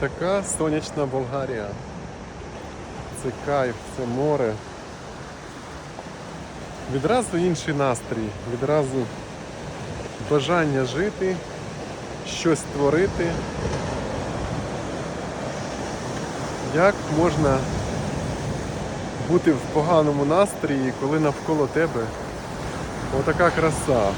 Така сонячна Болгарія. Це кайф, це море. Відразу інший настрій, відразу бажання жити, щось творити. Як можна бути в поганому настрії, коли навколо тебе отака краса?